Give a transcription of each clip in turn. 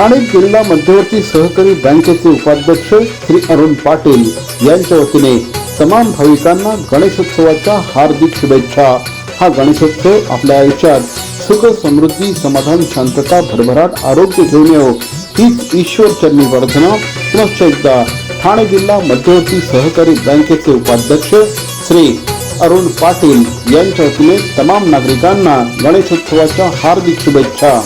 ठाणे जिल्हा मध्यवर्ती सहकारी बँकेचे उपाध्यक्ष श्री अरुण पाटील यांच्या वतीने तमाम भाविकांना गणेशोत्सवाच्या हार्दिक शुभेच्छा. हा गणेशोत्सव आपल्या आयुष्यात सुख समृद्धी समाधान शांतता भरभराट आरोग्य घेऊन येऊ हीच ईश्वर चरणी वर्धना पुनश्च एकदा ठाणे जिल्हा मध्यवर्ती सहकारी बँकेचे उपाध्यक्ष श्री अरुण पाटील यांच्या वतीने तमाम नागरिकांना गणेशोत्सवाच्या हार्दिक शुभेच्छा.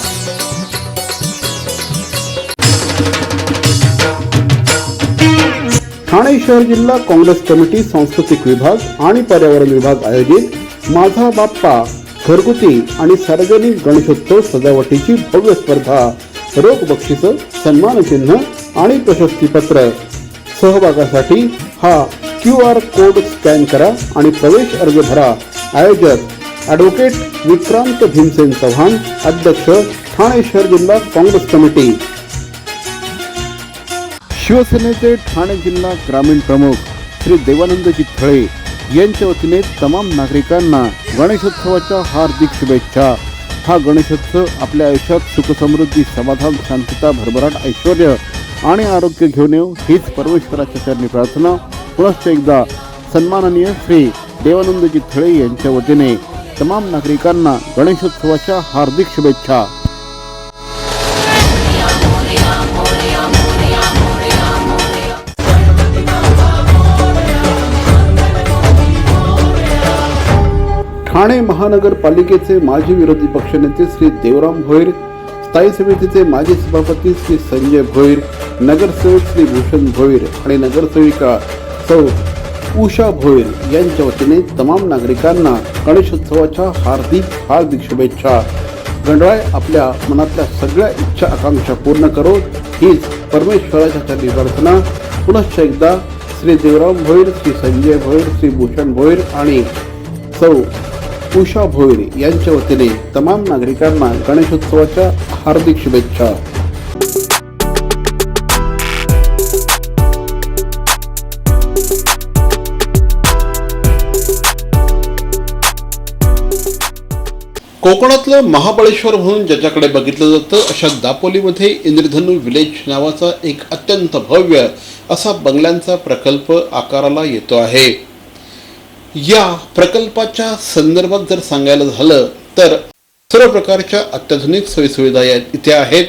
ठाणे शहर जिल्हा काँग्रेस कमिटी सांस्कृतिक विभाग आणि पर्यावरण विभाग आयोजित माझा बाप्पा घरगुती आणि सार्वजनिक गणेशोत्सव सजावटीची भव्य स्पर्धा रोख बक्षीस सन्मानचिन्ह आणि प्रशस्तीपत्र. सहभागासाठी हा क्यू आर कोड स्कॅन करा आणि प्रवेश अर्ज भरा. आयोजक ॲडव्होकेट विक्रांत भीमसेन चव्हाण अध्यक्ष ठाणे शहर जिल्हा काँग्रेस कमिटी. शिवसेनेचे ठाणे जिल्हा ग्रामीण प्रमुख श्री देवानंदजी थळे यांच्या वतीने तमाम नागरिकांना गणेशोत्सवाच्या हार्दिक शुभेच्छा. हा गणेशोत्सव आपल्या आयुष्यात सुखसमृद्धी समाधान शांतता भरभराट ऐश्वर आणि आरोग्य घेऊन येऊ हीच परमेश्वराच्या चरणी प्रार्थना. पुनश्च एकदा सन्माननीय श्री देवानंदजी थळे यांच्या वतीने तमाम नागरिकांना गणेशोत्सवाच्या हार्दिक शुभेच्छा. ठाणे महानगरपालिकेचे माजी विरोधी पक्षनेते श्री देवराम भोईर स्थायी समितीचे माजी सभापती श्री संजय भोईर नगरसेवक श्री भूषण भोईर आणि नगरसेविका सौ उषा भोईर यांच्या वतीने तमाम नागरिकांना गणेशोत्सवाच्या हार्दिक हार्दिक शुभेच्छा. गणराय आपल्या मनातल्या सगळ्या इच्छा आकांक्षा पूर्ण करो. हीच परमेश्वराच्या चरणी प्रार्थना. पुनश्च एकदा श्री देवराम भोईर श्री संजय भोईर श्री भूषण भोईर आणि सौ उषा भोईर यांच्या वतीने तमाम नागरिकांना गणेशोत्सवाच्या हार्दिक शुभेच्छा. कोकणातलं महाबळेश्वर म्हणून ज्याच्याकडे बघितलं जातं अशा दापोलीमध्ये इंद्रधनु विलेज नावाचा एक अत्यंत भव्य असा बंगल्यांचा प्रकल्प आकाराला येतो आहे. या प्रकल्पाच्या संदर्भात जर सांगायला झालं तर सर्व प्रकारच्या अत्याधुनिक सोयीसुविधा या इथे आहेत.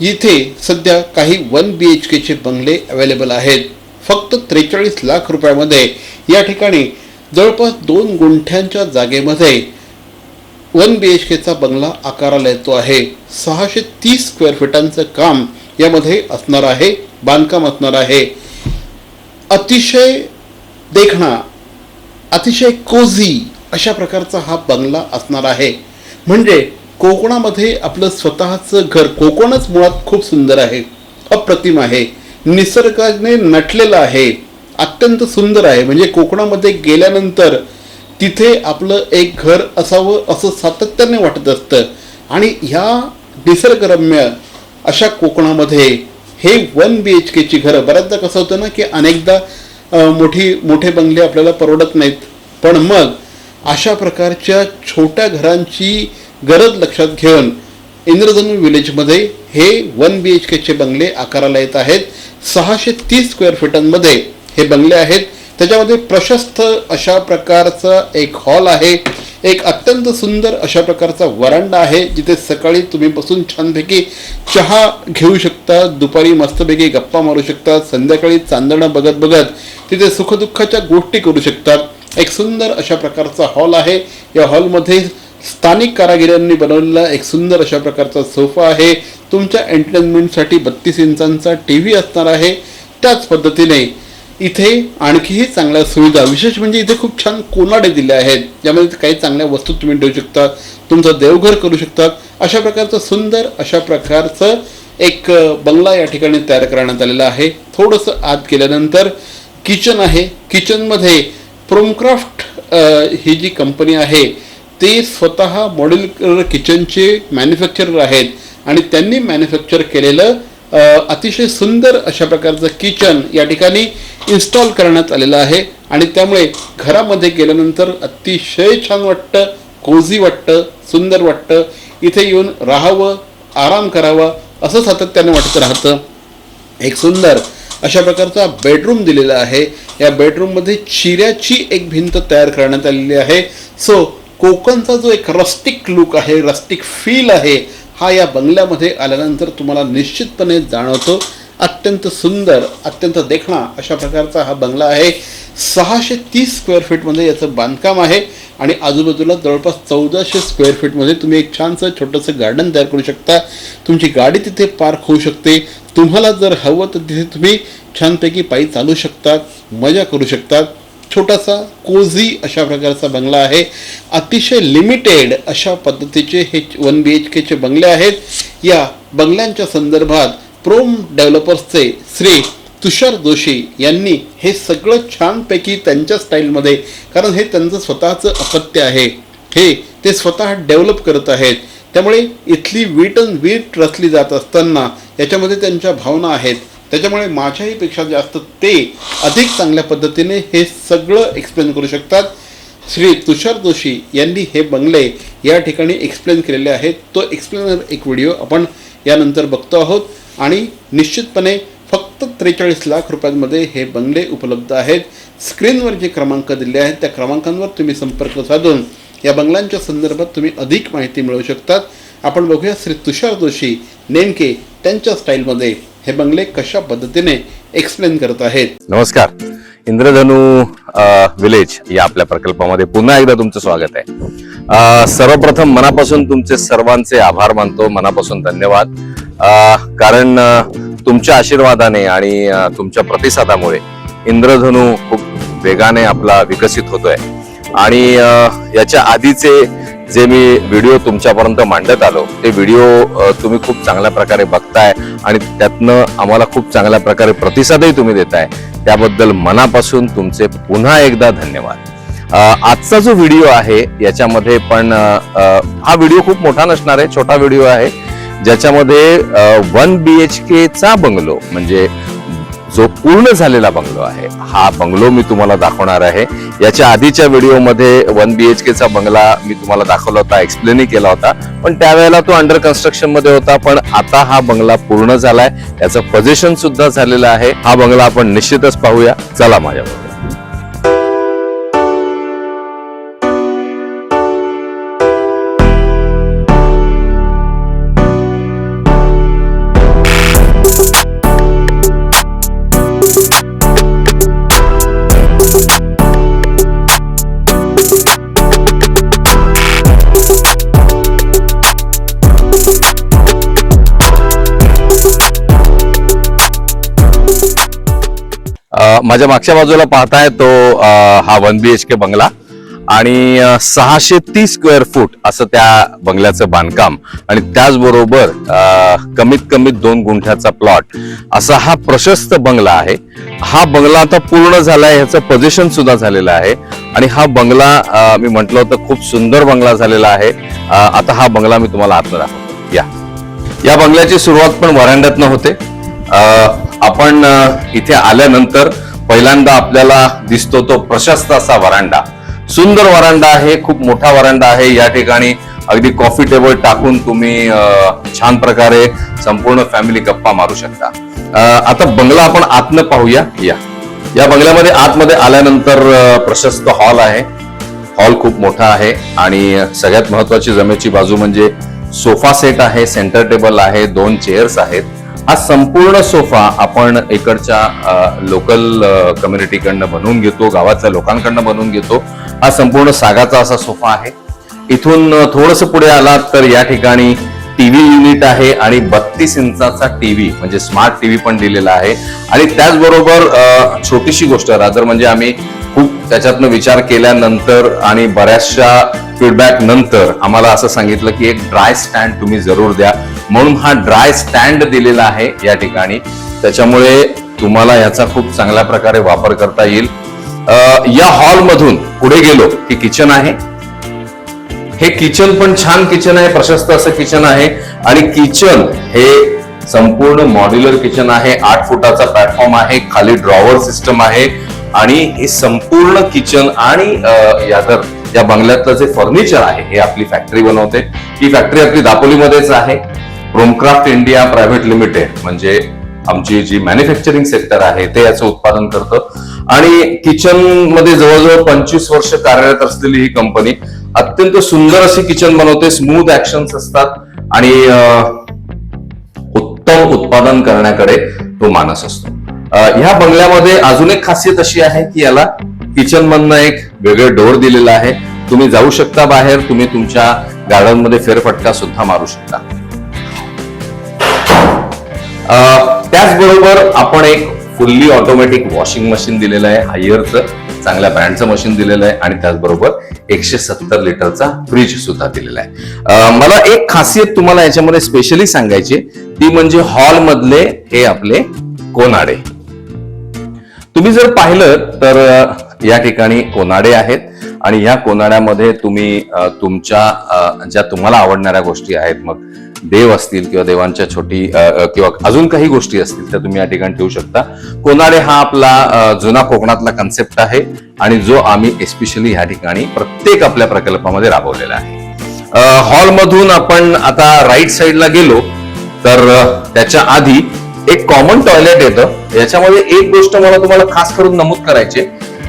इथे सध्या काही वन बी एच केचे बंगले अवेलेबल आहेत. फक्त त्रेचाळीस लाख रुपयामध्ये. या ठिकाणी जवळपास दोन गुंठ्यांच्या जागेमध्ये वन बी एच केचा बंगला आकाराला येतो आहे. सहाशे तीस स्क्वेअर फीटांचं काम यामध्ये असणार आहे बांधकाम असणार आहे. अतिशय देखणा अतिशय कोझी अशा प्रकारचा हा बंगला असणार आहे. म्हणजे कोकणामध्ये आपलं स्वतःचं घर कोकणच मुळात खूप सुंदर आहे. अप्रतिम आहे. निसर्गाने नटलेलं आहे. अत्यंत सुंदर आहे. म्हणजे कोकणामध्ये गेल्यानंतर तिथे आपलं एक घर असावं असं सातत्याने वाटत असतं. आणि ह्या निसर्गरम्य अशा कोकणामध्ये हे वन बी एच केची घरं बऱ्याचदा कसं होतं ना की अनेकदा मोठी मोठे बंगले आपल्याला परवडत नाहीत. पण मग अशा प्रकारच्या छोट्या घरांची गरज लक्षात घेऊन इंद्रधनु विलेजमध्ये हे वन बी एच केचे बंगले आकाराला येत आहेत. सहाशे तीस स्क्वेअर फीटांमध्ये हे बंगले आहेत. त्याच्यामध्ये प्रशस्त अशा प्रकारचा एक हॉल आहे. एक अत्यंत सुंदर अशा प्रकारचा वरांडा आहे जिथे सकाळी तुम्ही बसून छानपैकी चहा घेऊ शकता दुपारी मस्तपैकी गप्पा मारू शकता संध्याकाळी चांदणं बघत बघत तिथे सुखदुःखाच्या गोष्टी करू शकतात एक सुंदर अशा प्रकारचा हॉल आहे. या हॉलमध्ये स्थानिक कारागिरांनी बनवलेला एक सुंदर अशा प्रकारचा सोफा आहे. तुमच्या एंटरटेनमेंटसाठी बत्तीस इंचांचा टी व्ही असणार आहे. त्याच पद्धतीने इथे आणखीही चांगल्या सुविधा विशेष म्हणजे इथे खूप छान कोनाडे दिले आहेत ज्यामध्ये काही चांगल्या वस्तू तुम्ही ठेवू शकता तुमचं देवघर करू शकता. अशा प्रकारचं सुंदर अशा प्रकारचं एक बंगला या ठिकाणी तयार करण्यात आलेला आहे. थोडंसं आत गेल्यानंतर किचन आहे. किचनमध्ये प्रोमक्राफ्ट ही जी कंपनी आहे ते स्वतः मॉड्युलर किचनचे मॅन्युफॅक्चरर आहेत. आणि त्यांनी मॅन्युफॅक्चर केलेलं अतिशय सुंदर अशा प्रकारचं किचन या ठिकाणी इन्स्टॉल करण्यात आलेलं आहे. आणि त्यामुळे घरामध्ये गेल्यानंतर अतिशय छान वाटतं कोझी वाटतं सुंदर वाटतं. इथे येऊन राहावं आराम करावा असं सातत्याने वाटत राहतं. एक सुंदर अशा प्रकारचा बेडरूम दिलेला आहे. या बेडरूममध्ये चिऱ्याची एक भिंत तयार करण्यात आलेली आहे. सो कोकणचा जो एक रस्टिक लुक आहे रस्टिक फील आहे हा या बंगल्यामध्ये आल्यानंतर तुम्हाला निश्चितपणे जाणवतो. अत्यंत सुंदर अत्यंत देखणा अशा प्रकारचा हा बंगला आहे. सहाशे तीस स्क्वेअर फीटमध्ये याचं बांधकाम आहे आणि आजूबाजूला जवळपास चौदाशे स्क्वेअर फीटमध्ये तुम्ही एक छानसं छोटंसं गार्डन तयार करू शकता. तुमची गाडी तिथे पार्क होऊ शकते. तुम्हाला जर हवं तर तिथे तुम्ही छानपैकी पायी चालू शकतात मजा करू शकतात छोटासा कोझी अशा प्रकारचा बंगला आहे. अतिशय लिमिटेड अशा पद्धतीचे हे वन बी एच केचे बंगले आहेत. या बंगल्यांच्या संदर्भात प्रोम डेव्हलपर्सचे श्री तुषार जोशी यांनी हे सगळं छानपैकी त्यांच्या स्टाईलमध्ये कारण हे त्यांचं स्वतःचं अपत्य आहे. हे ते स्वतः डेव्हलप करत आहेत. त्यामुळे इथली वीट अँड वीट रचली जात असताना याच्यामध्ये त्यांच्या भावना आहेत. त्याच्यामुळे माझ्याही पेक्षा जास्त ते अधिक चांगल्या पद्धतीने हे सगळं एक्सप्लेन करू शकतात. श्री तुषार जोशी यांनी हे बंगले या ठिकाणी एक्सप्लेन केलेले आहेत. तो एक्सप्लेनर एक व्हिडिओ आपण यानंतर बघतो आहोत. आणि निश्चितपणे फक्त त्रेचाळीस लाख रुपयांमध्ये हे बंगले उपलब्ध आहेत. स्क्रीनवर जे क्रमांक दिले आहेत त्या क्रमांकांवर तुम्ही संपर्क साधून या बंगल्यांच्या संदर्भात तुम्ही अधिक माहिती मिळवू शकतात. आपण बघूया श्री तुषार जोशी नेमके त्यांच्या स्टाईलमध्ये हे बंगले कशा पद्धतीने एक्सप्लेन करत आहेत? नमस्कार. इंद्रधनु विलेज या आपल्या प्रकल्पामध्ये पुन्हा एकदा तुमचं स्वागत आहे. सर्वप्रथम मनापासून तुमचे सर्वांचे आभार मानतो मनापासून धन्यवाद. कारण तुमच्या आशीर्वादाने आणि तुमच्या प्रतिसादामुळे इंद्रधनु खूप वेगाने आपला विकसित होतोय. आणि याच्या आधीचे जे मी व्हिडिओ तुमच्यापर्यंत मांडत आलो ते व्हिडिओ तुम्ही खूप चांगल्या प्रकारे बघताय आणि त्यातनं आम्हाला खूप चांगल्या प्रकारे प्रतिसादही तुम्ही देताय. त्याबद्दल मनापासून तुमचे पुन्हा एकदा धन्यवाद. आजचा जो व्हिडिओ आहे याच्यामध्ये पण हा व्हिडिओ खूप मोठा नसणार आहे छोटा व्हिडिओ आहे ज्याच्यामध्ये वन बी एच केचा बंगलो म्हणजे जो पूर्ण झालेला बंगलो आहे. हा बंगलो मी तुम्हाला दाखवणार आहे. याच्या आधीच्या व्हिडिओमध्ये वन बी एच केचा बंगला मी तुम्हाला दाखवला होता एक्सप्लेनही केला होता. पण त्यावेळेला तो अंडर कन्स्ट्रक्शनमध्ये होता पण आता हा बंगला पूर्ण झालाय. याचं पोझिशन सुद्धा झालेलं आहे. हा बंगला आपण निश्चितच पाहूया. चला माझ्याबरोबर. माझ्या मागच्या बाजूला पाहताय तो हा वन बी एच के बंगला. आणि सहाशे तीस स्क्वेअर फूट असं त्या बंगल्याचं बांधकाम. आणि त्याचबरोबर कमीत कमी दोन गुंठ्याचा प्लॉट असा हा प्रशस्त बंगला आहे. हा बंगला आता पूर्ण झालाय ह्याचं पोझिशन सुद्धा झालेलं आहे. आणि हा बंगला मी म्हटलं होतं खूप सुंदर बंगला झालेला आहे. आता हा बंगला मी तुम्हाला आतनं दाखवतो. या. या बंगल्याची सुरुवात पण वरांड्यातनं होते. आपण इथे आल्यानंतर पहिल्यांदा आपल्याला दिसतो तो प्रशस्त असा वरांडा. सुंदर वरांडा आहे खूप मोठा वरांडा आहे. या ठिकाणी अगदी कॉफी टेबल टाकून तुम्ही छान प्रकारे संपूर्ण फॅमिली गप्पा मारू शकता. आता बंगला आपण आतनं पाहूया. या. या बंगल्यामध्ये आतमध्ये आल्यानंतर प्रशस्त हॉल आहे. हॉल खूप मोठा आहे आणि सगळ्यात महत्वाची जमेची बाजू म्हणजे सोफा सेट आहे सेंटर टेबल आहे दोन चेअर्स आहेत. हा संपूर्ण सोफा आपण इकडच्या लोकल कम्युनिटीकडनं बनवून घेतो गावातल्या लोकांकडनं बनवून घेतो. हा संपूर्ण सागाचा असा सोफा आहे. इथून थोडस पुढे आलात तर या ठिकाणी टीव्ही युनिट आहे आणि बत्तीस इंचाचा टीव्ही म्हणजे स्मार्ट टीव्ही पण दिलेला आहे. आणि त्याचबरोबर छोटीशी गोष्ट रादर म्हणजे आम्ही खूप त्याच्यातनं विचार केल्यानंतर आणि बऱ्याचशा फीडबॅक नंतर आम्हाला असं सांगितलं की एक ड्राय स्टँड तुम्ही जरूर द्या. म्हणून हा ड्राय स्टँड दिलेला आहे या ठिकाणी. त्याच्यामुळे तुम्हाला याचा खूप चांगल्या प्रकारे वापर करता येईल. या हॉलमधून पुढे गेलो की किचन आहे. हे किचन पण छान किचन आहे प्रशस्त असं किचन आहे. आणि किचन हे संपूर्ण मॉड्युलर किचन आहे. आठ फुटाचा प्लॅटफॉर्म आहे खाली ड्रॉवर सिस्टम आहे. आणि हे संपूर्ण किचन आणि यादर या बंगल्यातलं जे फर्निचर आहे हे आपली फॅक्टरी बनवते. ही फॅक्टरी आपली दापोलीमध्येच आहे. रोमक्राफ्ट इंडिया प्रायव्हेट लिमिटेड म्हणजे आमची जी मॅन्युफॅक्चरिंग सेक्टर आहे ते याचं उत्पादन करतं. आणि किचनमध्ये जवळजवळ पंचवीस वर्ष कार्यरत असलेली ही कंपनी अत्यंत सुंदर अशी किचन बनवते स्मूथ ऍक्शन्स असतात आणि उत्तम उत्पादन करण्याकडे तो मानस असतो. ह्या बंगल्यामध्ये अजून एक खासियत अशी आहे की याला किचन मधनं एक वेगळे डोर दिलेला आहे. तुम्ही जाऊ शकता बाहेर तुम्ही तुमच्या गार्डनमध्ये फेरफटका सुद्धा मारू शकता. त्याचबरोबर आपण एक फुल्ली ऑटोमॅटिक वॉशिंग मशीन दिलेलं आहे हायरचं चांगल्या ब्रँडचं मशीन दिलेलं आहे आणि त्याचबरोबर एकशे सत्तर लिटरचा फ्रीज सुद्धा दिलेला आहे. मला एक खासियत तुम्हाला याच्यामध्ये स्पेशली सांगायची ती म्हणजे हॉल मधले हे आपले कोनाडे. तुम्ही जर पाहिलं तर या ठिकाणी कोनाडे आहेत. आणि ह्या कोनाड्यामध्ये तुम्ही तुमच्या ज्या तुम्हाला आवडणाऱ्या गोष्टी आहेत मग देव असतील किंवा देवांच्या छोटी किंवा अजून काही गोष्टी असतील त्या तुम्ही या ठिकाणी ठेवू शकता. कोनाडे हा आपला जुना कोकणातला कन्सेप्ट आहे आणि जो आम्ही एस्पेशली ह्या ठिकाणी प्रत्येक आपल्या प्रकल्पामध्ये राबवलेला आहे. हॉलमधून आपण आता राईट साईडला गेलो तर त्याच्या आधी एक कॉमन टॉयलेट येतं. याच्यामध्ये एक गोष्ट मला तुम्हाला खास करून नमूद करायची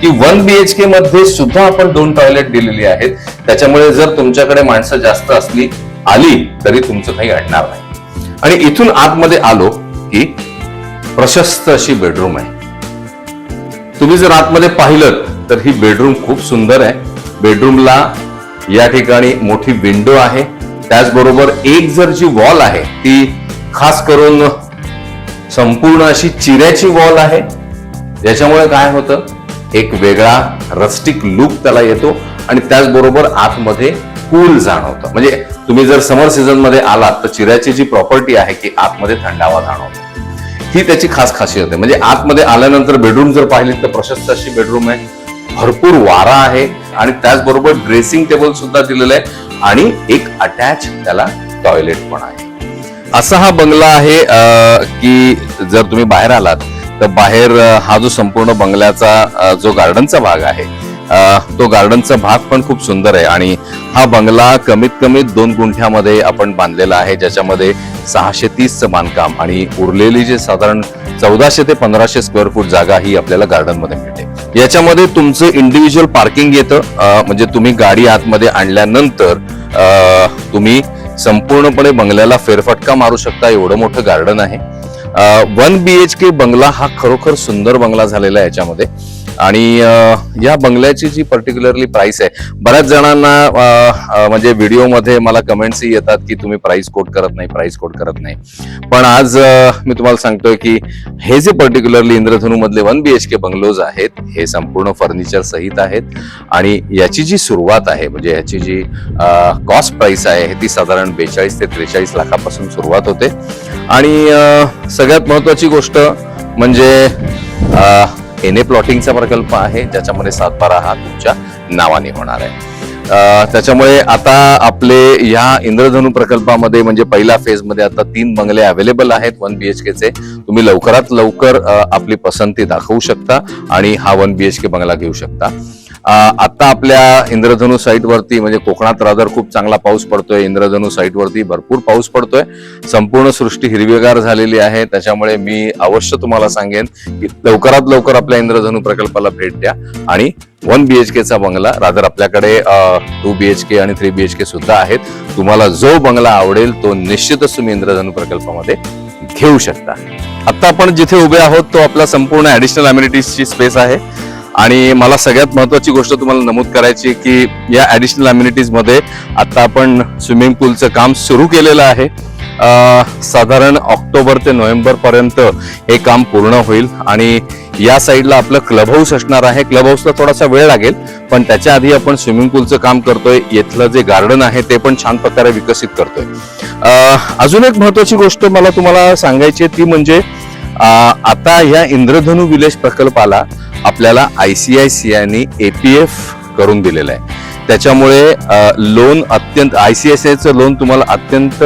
की वन बीएचके मध्ये सुद्धा आपण दोन टॉयलेट दिलेली आहेत. त्याच्यामुळे जर तुमच्याकडे माणसं जास्त असली आली तरी तुमचं काही अडणार नाही. आणि इथून आतमध्ये आलो की प्रशस्त अशी बेडरूम आहे. तुम्ही जर आतमध्ये पाहिलं तर ही बेडरूम खूप सुंदर आहे. बेडरूमला या ठिकाणी मोठी विंडो आहे. त्याचबरोबर एक जर जी वॉल आहे ती खास करून संपूर्ण अशी चिऱ्याची वॉल आहे. याच्यामुळे काय होतं? एक वेगळा रस्टिक लुक त्याला येतो आणि त्याचबरोबर आतमध्ये कूल जाणवतं. म्हणजे तुम्ही जर समर सीझनमध्ये आलात तर चिऱ्याची जी प्रॉपर्टी आहे की आतमध्ये थंडावा जाणवतो. ही त्याची खास खासियत आहे. म्हणजे आतमध्ये आल्यानंतर बेडरूम जर पाहिली तर प्रशस्त अशी बेडरूम आहे. भरपूर वारा आहे आणि त्याचबरोबर ड्रेसिंग टेबल सुद्धा दिलेलं आहे आणि एक अटॅच त्याला टॉयलेट पण आहे. असा हा बंगला आहे अं, की जर तुम्ही बाहेर आलात तर बाहेर हा जो संपूर्ण बंगल्याचा जो गार्डनचा भाग आहे तो गार्डनचा भाग पण खूप सुंदर आहे आणि हा बंगला कमीत कमी दोन गुंठ्यामध्ये आपण बांधलेला आहे ज्याच्यामध्ये सहाशे तीसचं बांधकाम आणि उरलेली जे साधारण चौदाशे ते पंधराशे स्क्वेअर फूट जागा ही आपल्याला गार्डनमध्ये मिळते. याच्यामध्ये तुमचं इंडिव्हिज्युअल पार्किंग येतं म्हणजे तुम्ही गाडी आतमध्ये आणल्यानंतर तुम्ही संपूर्णपणे बंगल्याला फेरफटका मारू शकता एवढं मोठं गार्डन आहे. वन बी एच के बंगला हा खरोखर सुंदर बंगला झालेला आहे याच्यामध्ये. आणि या बंगल्याची जी पर्टिक्युलरली प्राइस आहे बऱ्याच जणांना म्हणजे व्हिडिओमध्ये मला कमेंट्सही येतात की तुम्ही प्राइस कोट करत नाही प्राइस कोट करत नाही. पण आज मी तुम्हाला सांगतोय की हे जे पर्टिक्युलरली इंद्रधनु मधले one B H K bungalows आहेत हे संपूर्ण फर्निचर सहित आहेत. आणि याची जी सुरुवात आहे म्हणजे याची जी कॉस्ट प्राइस आहे ती साधारण बेचाळीस ते त्रेचाळीस लाखापासून सुरुवात होते. आणि सगळ्यात महत्वाची गोष्ट म्हणजे एन ए प्लॉटिंगचा प्रकल्प आहे ज्याच्यामध्ये सातबारा हा तुमच्या नावाने होणार आहे. त्याच्यामुळे आता आपले ह्या इंद्रधनू प्रकल्पामध्ये म्हणजे पहिल्या फेजमध्ये आता तीन बंगले अवेलेबल आहेत वन बीएचकेचे तुम्ही लवकरात लवकर आपली पसंती दाखवू शकता आणि हा वन बीएचके बंगला घेऊ शकता. आता आपल्या इंद्रधनू साईटवरती म्हणजे कोकणात रादर खूप चांगला पाऊस पडतोय इंद्रधनू साईटवरती भरपूर पाऊस पडतोय. संपूर्ण सृष्टी हिरवीगार झालेली आहे त्याच्यामुळे मी अवश्य तुम्हाला सांगेन की लवकरात लवकर आपल्या इंद्रधनू प्रकल्पाला भेट द्या. आणि वन बीएचकेचा बंगला रादर आपल्याकडे टू बीएचके आणि थ्री बीएचके सुद्धा आहेत. तुम्हाला जो बंगला आवडेल तो निश्चितच तुम्ही इंद्रधनू प्रकल्पामध्ये घेऊ शकता. आता आपण जिथे उभे आहोत तो आपला संपूर्ण ऍडिशनल अम्युनिटीजची स्पेस आहे. आणि मला सगळ्यात महत्वाची गोष्ट तुम्हाला नमूद करायची आहे की या ॲडिशनल अम्युनिटीजमध्ये आता आपण स्विमिंग पूलचं काम सुरू केलेलं आहे. साधारण ऑक्टोबर ते नोव्हेंबरपर्यंत हे काम पूर्ण होईल आणि या साईडला आपलं क्लब हाऊस असणार आहे. क्लब हाऊसला थोडासा वेळ लागेल पण त्याच्या आधी आपण स्विमिंग पूलचं काम करतोय. इथलं जे गार्डन आहे ते पण छान प्रकारे विकसित करतोय. अजून एक महत्वाची गोष्ट मला तुम्हाला सांगायची आहे ती म्हणजे आता या इंद्रधनु विलेज प्रकल्पाला आपल्याला आय सी आय सी आयने एफ करून दिलेलं आहे. त्याच्यामुळे लोन अत्यंत आय सी आय सी आयचं लोन तुम्हाला अत्यंत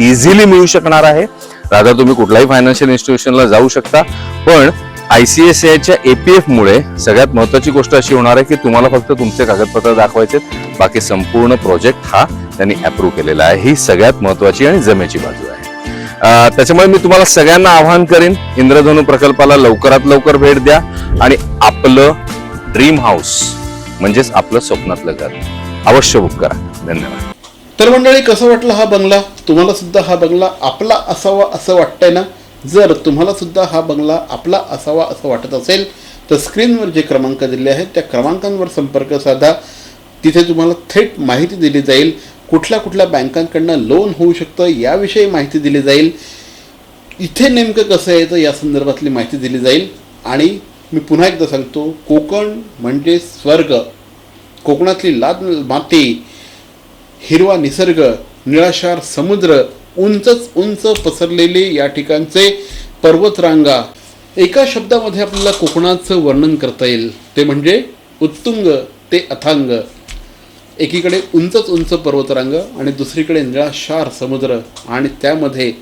इझिली मिळू शकणार आहे. राधा तुम्ही कुठल्याही फायनान्शियल इन्स्टिट्यूशनला जाऊ शकता. पण आय सी एस आयच्या ए पी एफमुळे सगळ्यात महत्वाची गोष्ट अशी होणार आहे की तुम्हाला फक्त तुमचे कागदपत्र दाखवायचे बाकी संपूर्ण प्रोजेक्ट हा त्यांनी अप्रूव्ह केलेला आहे. ही सगळ्यात महत्वाची आणि जमेची बाजू त्याच्यामुळे मी तुम्हाला सगळ्यांना आवाहन करेन इंद्रधनु प्रकल्पाला लवकरात लवकर भेट द्या आणि आपलं ड्रीम हाऊस म्हणजेच आपलं स्वप्नातलं घर अवश्य बुक करा. धन्यवाद. तर मंडळी कसं वाटलं हा बंगला? तुम्हाला सुद्धा हा बंगला आपला असावा असं वाटतंय ना? जर तुम्हाला सुद्धा हा बंगला आपला असावा असं वाटत असेल तर स्क्रीनवर जे क्रमांक दिले आहेत त्या क्रमांकांवर संपर्क साधा. तिथे तुम्हाला थेट माहिती दिली जाईल. कुठल्या कुठल्या बँकांकडनं लोन होऊ शकतं याविषयी माहिती दिली जाईल. इथे नेमकं कसं यायचं या संदर्भातली माहिती दिली जाईल. आणि मी पुन्हा एकदा सांगतो कोकण म्हणजे स्वर्ग. कोकणातली लाद माती हिरवा निसर्ग निळाशार समुद्र उंचच उंच पसरलेले या ठिकाणचे पर्वतरांगा. एका शब्दामध्ये आपल्याला कोकणाचं वर्णन करता येईल. ते म्हणजे उत्तुंग ते अथांग. एकीकडे उंचच उंच पर्वतरांग आणि दुसरीकडे निळाशार समुद्र आणि त्यामध्ये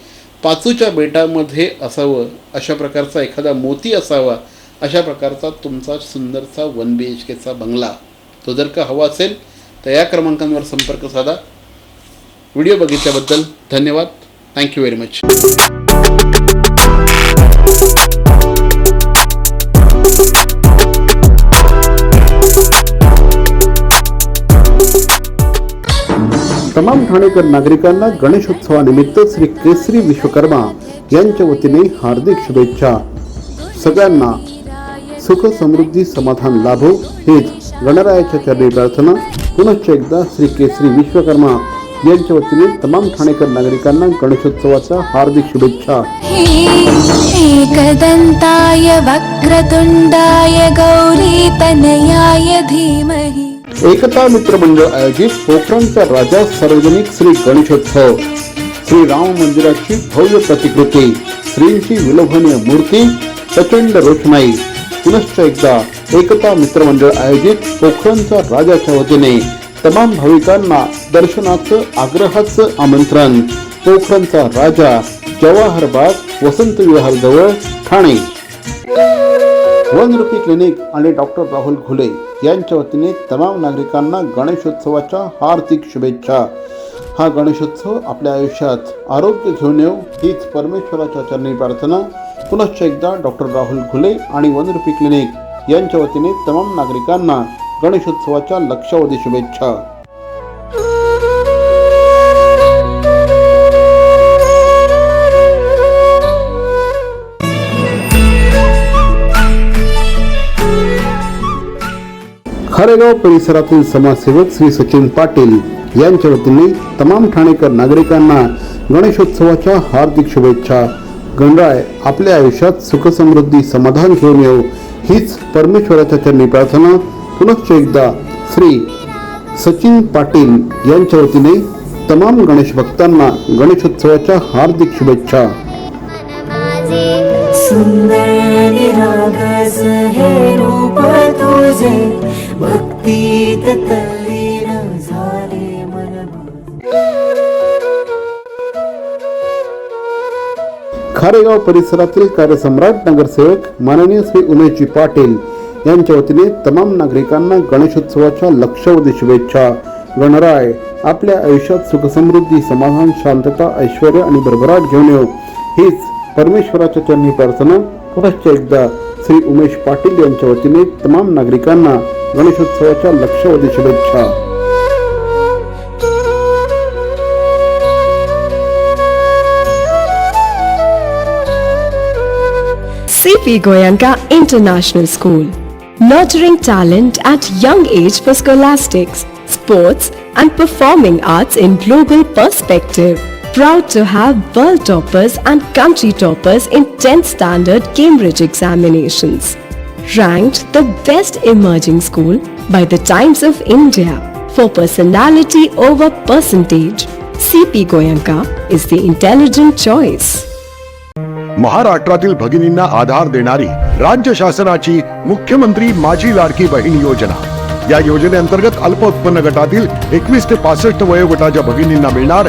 पाचूच्या बेटामध्ये असावं अशा प्रकारचा एखादा मोती असावा अशा प्रकारचा तुमचा सुंदरचा वन बी एच केचा बंगला. तो जर का हवा असेल तर या क्रमांकांवर संपर्क साधा. व्हिडिओ बघितल्याबद्दल धन्यवाद. थँक्यू व्हेरी मच तमाम ठाणेकर नागरिकांना गणेशोत्सवानिमित्त श्री केसरी विश्वकर्मा यांच्या वतीने हार्दिक शुभेच्छा. सगळ्यांना सुख समृद्धी समाधान लाभो हेच गणरायाच्या चरणी प्रार्थना. पुनश्च एकदा श्री केसरी विश्वकर्मा यांच्या वतीने तमाम ठाणेकर नागरिकांना गणेशोत्सवाच्या हार्दिक शुभेच्छा. एकदंताय वक्रतुंडाय गौरी तनयाय धीमहि. एकता मित्र मंडळ आयोजित पोखरणचा राजा सार्वजनिक श्री गणेशोत्सव. श्री राम मंदिराची भव्य प्रतिकृती श्रींची विलोभनीय मूर्ती प्रचंड रोषणाई. पुनश्च एकदा एकता मित्र मंडळ आयोजित पोखरणचा राजाच्या वतीने तमाम भाविकांना दर्शनाचं आग्रहाचं आमंत्रण. पोखरणचा राजा जवाहर बाग वसंत विहार जवळ ठाणे. वनरुपी क्लिनिक आणि डॉक्टर राहुल घुले यांच्या वतीने तमाम नागरिकांना गणेशोत्सवाच्या हार्दिक शुभेच्छा. हा गणेशोत्सव आपल्या आयुष्यात आरोग्य घेऊन येऊ हीच परमेश्वराच्या चरणी प्रार्थना. पुनश्च एकदा डॉक्टर राहुल घुले आणि वनरुपी क्लिनिक यांच्या वतीने तमाम नागरिकांना गणेशोत्सवाच्या लक्षावधी शुभेच्छा. खारेगाव परिसरातील समाजसेवक श्री सचिन पाटील यांच्या वतीने तमाम ठाणेकर नागरिकांना गणेशोत्सवाच्या हार्दिक शुभेच्छा. गणराय आपल्या आयुष्यात सुखसमृद्धी समाधान घेऊन येऊ. हीच परमेश्वराच्या चरणी प्रार्थना. पुनश्च एकदा श्री सचिन पाटील यांच्या वतीने तमाम गणेश भक्तांना गणेशोत्सवाच्या हार्दिक शुभेच्छा. सुंदर तीत तल्लीन झाले मन खारेगाव परिसरातील कार्यसम्राट नगरसेवक माननीय श्री उमेशजी पाटील यांच्या वतीने तमाम नागरिकांना गणेशोत्सवाच्या लक्षावधी शुभेच्छा. गणराय आपल्या आयुष्यात सुखसमृद्धी समाधान शांतता ऐश्वर आणि भरभराट घेऊन येऊ. हीच परमेश्वराच्या चरणी प्रार्थना. पुनश्च एकदा श्री उमेश पाटील यांच्या वतीने तमाम नागरिकांना गणेशोत्सवाच्या लक्षावधी शुभेच्छा CP Goyanka International School. Nurturing talent at young age for scholastics, sports, and performing arts in global perspective. Proud to have world toppers and country toppers in 10th standard Cambridge examinations. Ranked the best emerging school by the Times of India for personality over percentage. CP Goyanka is the intelligent choice. महाराष्ट्रातील भगिनींना आधार देणारी राज्य शासनाची मुख्यमंत्री माझी लाडकी बहीण योजना या योजनेअंतर्गत अल्प उत्पन्न गटातील एकवीस ते पासष्ट वयोगटाच्या भगिनींना मिळणार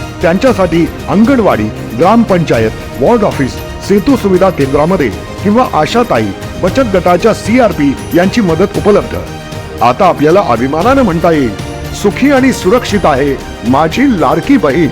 त्यांच्यासाठी अंगणवाडी ग्रामपंचायत वॉर्ड ऑफिस सेतू सुविधा केंद्रामध्ये किंवा आशाताई बचत गटाच्या सीआरपी यांची मदत उपलब्ध. आता आपल्याला अभिमानानं म्हणता येईल सुखी आणि सुरक्षित आहे माझी लाडकी बहीण.